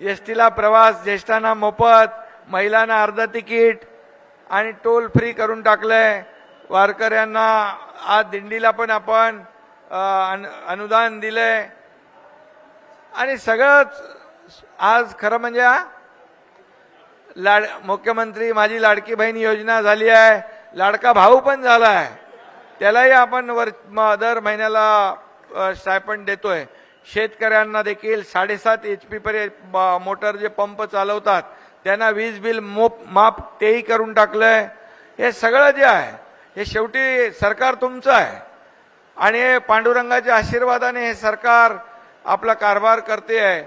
S टीला प्रवास ज्येष्ठांना मोफत महिलांना अर्ध तिकीट आणि टोल फ्री करून टाकलंय. वारकऱ्यांना आज दिंडीला पण आपण अनुदान दिलंय. आणि सगळंच आज खरं म्हणजे हा लाड मुख्यमंत्री माझी लाडकी बहीण योजना झाली आहे. लाडका भाऊ पण झाला आहे. त्यालाही आपण वर म- दर महिन्याला स्टायपंड देतोय. शेतकऱ्यांना देखील साडेसात एच पी पर्यंत मोटर जे पंप चालवतात त्यांना वीज बिल मोप माफ तेही करून टाकलंय. हे सगळं जे आहे हे शेवटी सरकार तुमचं आहे. आणि पांडुरंगाच्या आशीर्वादाने हे सरकार आपला कारभार करते आहे.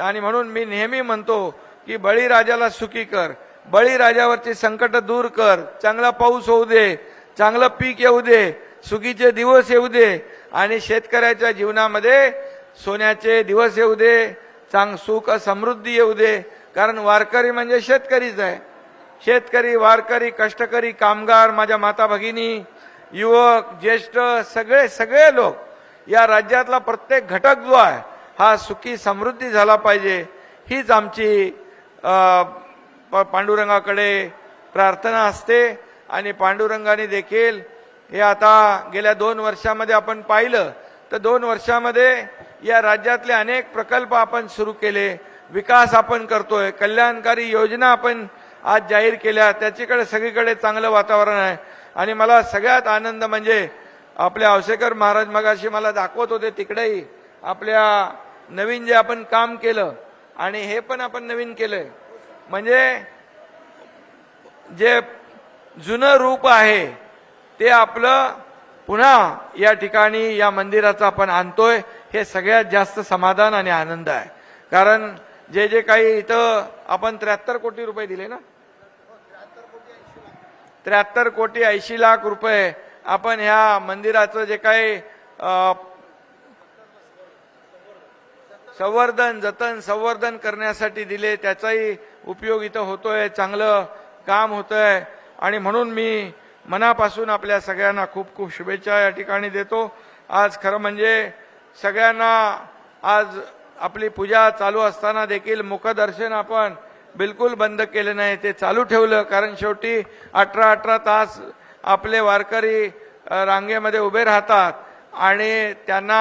आणि म्हणून मी नेहमी म्हणतो की बळीराजाला सुखी कर. बळीराजावरची संकट दूर कर. चांगला पाऊस होऊ दे चांगलं पीक येऊ दे सुखीचे दिवस येऊ दे. आणि शेतकऱ्याच्या जीवनामध्ये सोन्याचे दिवस येऊ दे चांग सुख समृद्धी येऊ दे. कारण वारकरी म्हणजे शेतकरीच आहे. शेतकरी वारकरी कष्टकरी कामगार माझ्या माता भगिनी युवक ज्येष्ठ सगळे सगळे लोक या राज्यातला प्रत्येक घटक जो आहे हा सुखी समृद्धी झाला पाहिजे. हीच आमची प- पांडुरंगाकडे प्रार्थना असते. आणि पांडुरंगाने देखील हे आता गेल्या दोन वर्षामध्ये आपण पाहिलं. तर दोन वर्षामध्ये या राज्यातले अनेक प्रकल्प आपण सुरू केले विकास आपण करतोय कल्याणकारी योजना आपण आज जाहीर केल्या त्याच्याकडे सगळीकडे चांगलं वातावरण आहे. आणि मला सगळ्यात आनंद म्हणजे आपल्या आवसेकर महाराज मगाशी मला दाखवत होते तिकडेही आपल्या नवीन जे आपण काम केलं आणि हे पण आपण नवीन केलंय. म्हणजे जे जुनं रूप आहे ते आपलं पुन्हा या ठिकाणी या मंदिराचं आपण आणतोय. हे सगळ्यात जास्त समाधान आणि आनंद आहे. कारण जे जे काही इथं आपण त्र्याहत्तर कोटी रुपये दिले ना? त्र्याहत्तर कोटी ऐंशी लाख रुपये आपण ह्या मंदिराचं जे काही संवर्धन जतन संवर्धन करण्यासाठी दिले त्याचाही उपयोग इथं होतोय चांगलं काम होतंय. आणि म्हणून मी मनापासून आपल्या सगळ्यांना खूप खूप शुभेच्छा या ठिकाणी देतो. आज खरं म्हणजे सगळ्यांना आज आपली पूजा चालू असताना देखील मुखदर्शन आपण बिलकुल बंद केले नाही ते चालू ठेवलं. कारण शेवटी अठरा अठरा तास आपले वारकरी रांगेमध्ये उभे राहतात आणि त्यांना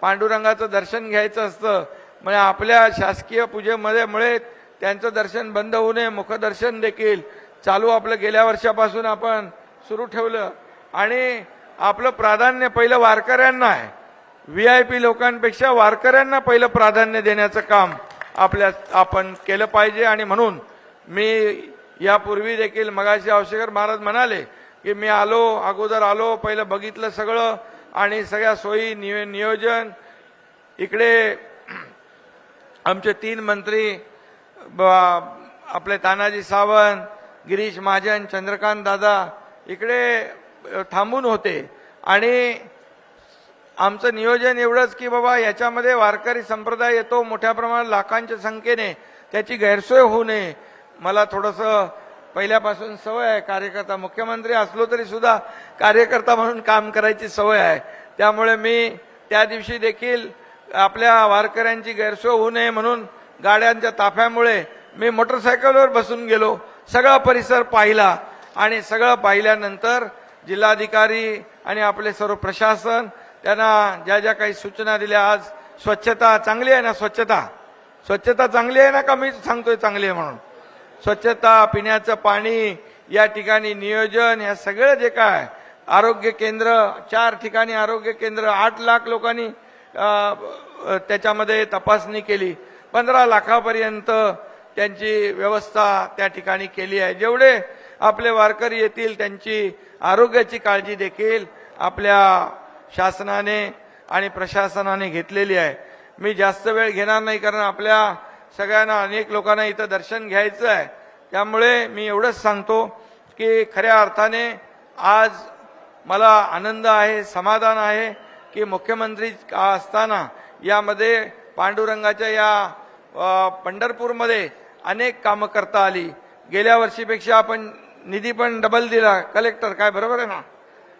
पांडुरंगाचं दर्शन घ्यायचं असतं. म्हणजे आपल्या शासकीय पूजेमध्ये मुळे त्यांचं दर्शन बंद होऊ नये मुखदर्शन देखील चालू आपलं गेल्या वर्षापासून आपण सुरू ठेवलं. आणि आपलं प्राधान्य पहिलं वारकऱ्यांना आहे. व्ही आय पी लोकांपेक्षा वारकऱ्यांना पहिलं प्राधान्य देण्याचं काम आपल्या आपण केलं पाहिजे. आणि म्हणून मी यापूर्वी देखील मगाशी आवश्यकर महाराज म्हणाले की मी आलो अगोदर आलो पहिलं बघितलं सगळं. आणि सगळ्या सोयी नियो नियोजन. इकडे आमचे तीन मंत्री ब- आपले तानाजी सावंत गिरीश महाजन चंद्रकांत दादा इकडे थांबून होते. आणि आमचं नियोजन एवढंच की बाबा याच्यामध्ये वारकरी संप्रदाय येतो मोठ्या प्रमाणात लाखांच्या संख्येने. त्याची गैरसोय होऊ नये. मला थोडंसं पहिल्यापासून सवय आहे कार्यकर्ता मुख्यमंत्री असलो तरी सुद्धा कार्यकर्ता म्हणून काम करायची सवय आहे. त्यामुळे मी त्या दिवशी देखील आपल्या वारकऱ्यांची गैरसोय होऊ नये म्हणून गाड्यांच्या ताफ्यामुळे मी मोटरसायकलवर बसून गेलो. सगळा परिसर पाहिला. आणि सगळं पाहिल्यानंतर जिल्हाधिकारी आणि आपले सर्व प्रशासन त्यांना ज्या ज्या काही सूचना दिल्या आज स्वच्छता चांगली आहे ना स्वच्छता? स्वच्छता चांगली आहे ना का? मी सांगतोय चांगली आहे म्हणून. स्वच्छता पिण्याचं पाणी या ठिकाणी नियोजन ह्या सगळं जे काय आरोग्य केंद्र चार ठिकाणी आरोग्य केंद्र आठ लाख लोकांनी त्याच्यामध्ये तपासणी केली. पंधरा लाखापर्यंत त्यांची व्यवस्था त्या ठिकाणी केली आहे. जेवढे आपले वारकरी येतील त्यांची आरोग्याची काळजी देखील आपल्या शासनाने आणि प्रशासनाने घेतलेली आहे. मी जास्त वेळ घेणार नाही कारण आपल्या सगळ्यांना अनेक लोकांना इथं दर्शन घ्यायचं आहे. त्यामुळे मी एवढंच सांगतो की खऱ्या अर्थाने आज मला आनंद आहे समाधान आहे की मुख्यमंत्री का- असताना यामध्ये पांडुरंगाच्या या पंढरपूरमध्ये अनेक कामं करता आली. गेल्या वर्षीपेक्षा आपण निधी पण डबल दिला. कलेक्टर काय बरोबर आहे ना?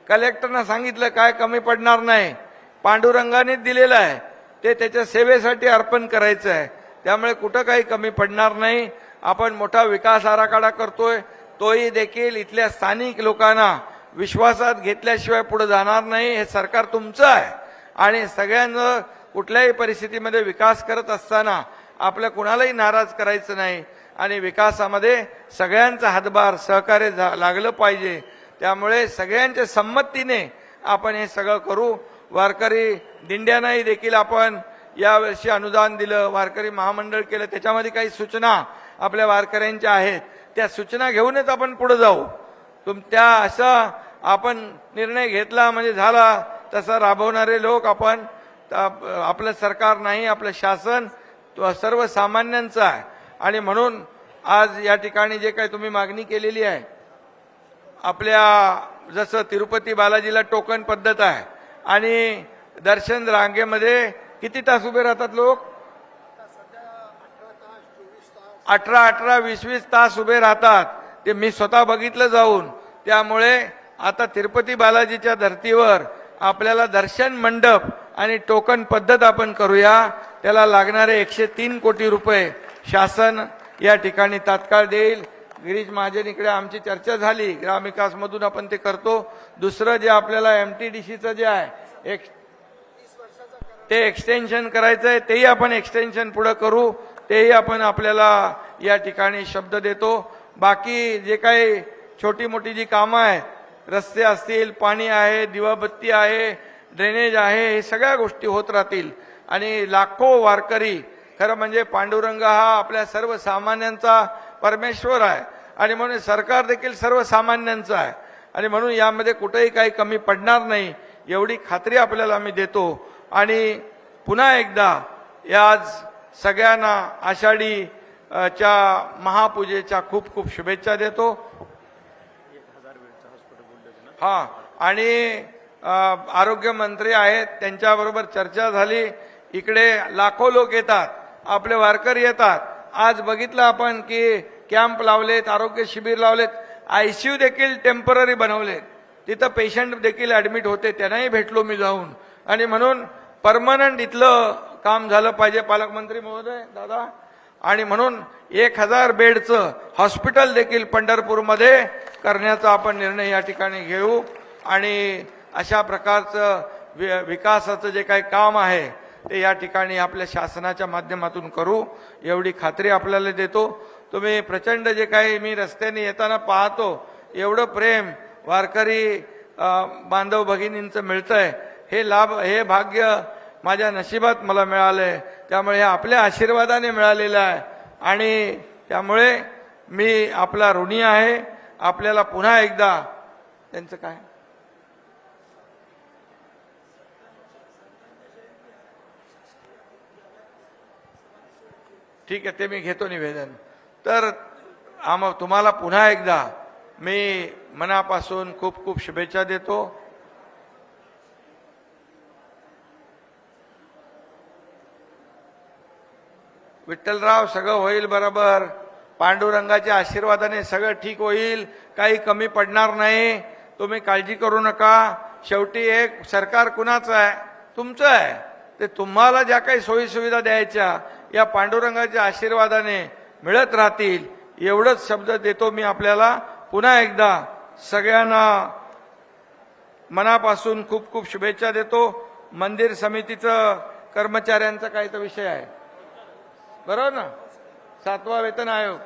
कलेक्टरनं सांगितलं काय कमी पडणार नाही. पांडुरंगानेच दिलेलं आहे. ते त्याच्या सेवेसाठी अर्पण करायचं आहे. त्यामुळे कुठं काही कमी पडणार नाही. आपण मोठा विकास आराखडा करतोय. तोही देखील इथल्या स्थानिक लोकांना विश्वासात घेतल्याशिवाय पुढे जाणार नाही. हे सरकार तुमचं आहे. आणि सगळ्यांना कुठल्याही परिस्थितीमध्ये विकास करत असताना आपल्या कुणालाही नाराज करायचं नाही. आणि विकासामध्ये सगळ्यांचा हातभार सहकार्य झा- लागलं पाहिजे. त्यामुळे सगळ्यांच्या संमतीने आपण हे सगळं करू. वारकरी दिंड्यांनाही देखील आपण यावर्षी अनुदान दिलं. वारकरी महामंडळ केलं. त्याच्यामध्ये काही सूचना आपल्या वारकऱ्यांच्या आहेत. त्या सूचना घेऊनच आपण पुढे जाऊ. तुम त्या असा आपण निर्णय घेतला म्हणजे झाला. तसा राबवणारे लोक आपण आपलं सरकार नाही आपलं शासन तो सर्वसामान्यांचं आहे. आणि म्हणून आज या ठिकाणी जे काही तुम्ही मागणी केलेली आहे आपल्या जसं तिरुपती बालाजीला टोकन पद्धत आहे आणि दर्शन रांगेमध्ये किती तास उभे राहतात लोक? अठरा अठरा वीस वीस तास उभे राहतात. ते मी स्वतः बघितलं जाऊन. त्यामुळे आता तिरुपती बालाजीच्या धर्तीवर आपल्याला दर्शन मंडप आणि टोकन पद्धत आपण करूया. त्याला लागणारे एकशे तीन कोटी रुपये शासन या ठिकाणी तात्काळ देईल. गिरीश महाजन इकडे आमची चर्चा झाली. ग्रामविकासमधून आपण ते करतो. दुसरं जे आपल्याला एम टी डी सीचं जे आहे एक ते एक्सटेन्शन करायचं आहे तेही आपण एक्सटेन्शन पुढं करू. तेही आपण आपल्याला या ठिकाणी शब्द देतो. बाकी जे काही छोटी मोठी जी कामं आहेत रस्ते असतील पाणी आहे दिवाबत्ती आहे ड्रेनेज आहे हे सगळ्या गोष्टी होत राहतील. आणि लाखो वारकरी खरं म्हणजे पांडुरंग हा आपल्या सर्वसामान्यांचा परमेश्वर आहे. आणि म्हणून सरकार देखील सर्वसामान्यांचं आहे. आणि म्हणून यामध्ये कुठेही काही कमी पडणार नाही एवढी खात्री आपल्याला आम्ही देतो. आणि पुन्हा एकदा याज सगळ्यांना आषाढी च्या महापूजेच्या खूप खूप शुभेच्छा देतो. हा आणि आरोग्यमंत्री आहेत त्यांच्याबरोबर चर्चा झाली. इकडे लाखो लोक येतात. आपले वारकरी येतात. आज बघितलं आपण की कॅम्प लावलेत आरोग्य शिबिर लावलेत आयसीयू देखील टेंपररी बनवलेत. तिथं पेशंट देखील ऍडमिट होते त्यांनाही भेटलो मी जाऊन. आणि म्हणून परमनंट इथलं काम झालं पाहिजे पालकमंत्री महोदय दादा. आणि म्हणून एक हजार बेडचं हॉस्पिटल देखील पंढरपूरमध्ये करण्याचा आपण निर्णय या ठिकाणी घेऊ. आणि अशा प्रकारचं वि- विकासाचं जे काही काम आहे ते या ठिकाणी आपल्या शासनाच्या माध्यमातून करू. एवढी खात्री आपल्याला देतो. तुम्ही प्रचंड जे काही मी रस्त्याने येताना पाहतो एवढं प्रेम वारकरी बांधव भगिनींचं मिळतंय. हे लाभ हे भाग्य माझ्या नशिबात मला मिळालंय. त्यामुळे हे आपल्या आशीर्वादाने मिळालेलं आहे. आणि त्यामुळे मी आपला ऋणी आहे. आपल्याला पुन्हा एकदा त्यांचं काय? ठीक आहे ते मी घेतो निवेदन. तर आम तुम्हाला पुन्हा एकदा मी मनापासून खूप खूप शुभेच्छा देतो. विठ्ठलराव सगळं होईल बरोबर. पांडुरंगाच्या आशीर्वादाने सगळं ठीक होईल. काही कमी पडणार नाही. तुम्ही काळजी करू नका. शेवटी एक सरकार कुणाचं आहे? तुमचं आहे. ते तुम्हाला ज्या काही सोयीसुविधा द्यायच्या या पांडुरंगाच्या आशीर्वादाने मिळत राहतील एवढंच शब्द देतो मी आपल्याला. पुन्हा एकदा सगळ्यांना मनापासून खूप खूप शुभेच्छा देतो. मंदिर समितीचं कर्मचाऱ्यांचा काही तर विषय आहे. बरोबर ना? सातवा वेतन आयोग.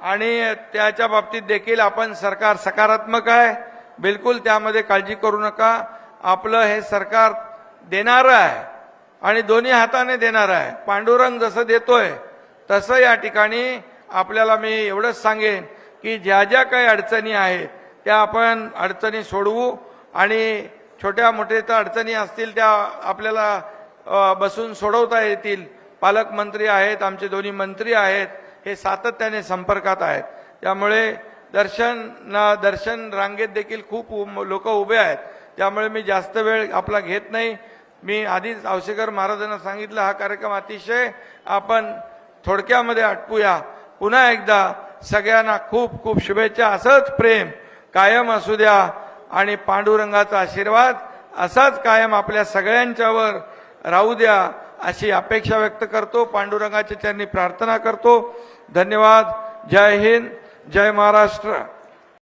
आणि त्याच्या बाबतीत देखील आपण सरकार सकारात्मक आहे. बिलकुल त्यामध्ये काळजी करू नका. आपलं हे सरकार देणारं आहे. आणि दोन्ही हाताने देणार आहे. पांडुरंग जसं देतोय तसं या ठिकाणी आपल्याला मी एवढंच सांगेन की ज्या ज्या काही अडचणी आहेत त्या आपण अडचणी सोडवू आणि छोट्या मोठ्या त्या अडचणी असतील त्या आपल्याला बसून सोडवता येतील. पालकमंत्री आहेत आमचे दोन्ही मंत्री आहेत हे सातत्याने संपर्कात आहेत. त्यामुळे दर्शन ना- दर्शन रांगेत देखील खूप लोक उभे आहेत. त्यामुळे मी जास्त वेळ आपला घेत नाही. मी आधीच आवशेकर महाराजांना सांगितलं हा कार्यक्रम अतिशय आपण थोडक्यामध्ये आटपूया. पुन्हा एकदा सगळ्यांना खूप खूप शुभेच्छा असंच प्रेम कायम असू द्या आणि पांडुरंगाचा आशीर्वाद असाच कायम आपल्या सगळ्यांच्यावर राहू द्या अशी अपेक्षा व्यक्त करतो. पांडुरंगाच्या चरणी प्रार्थना करतो. धन्यवाद. जय हिंद. जय महाराष्ट्र.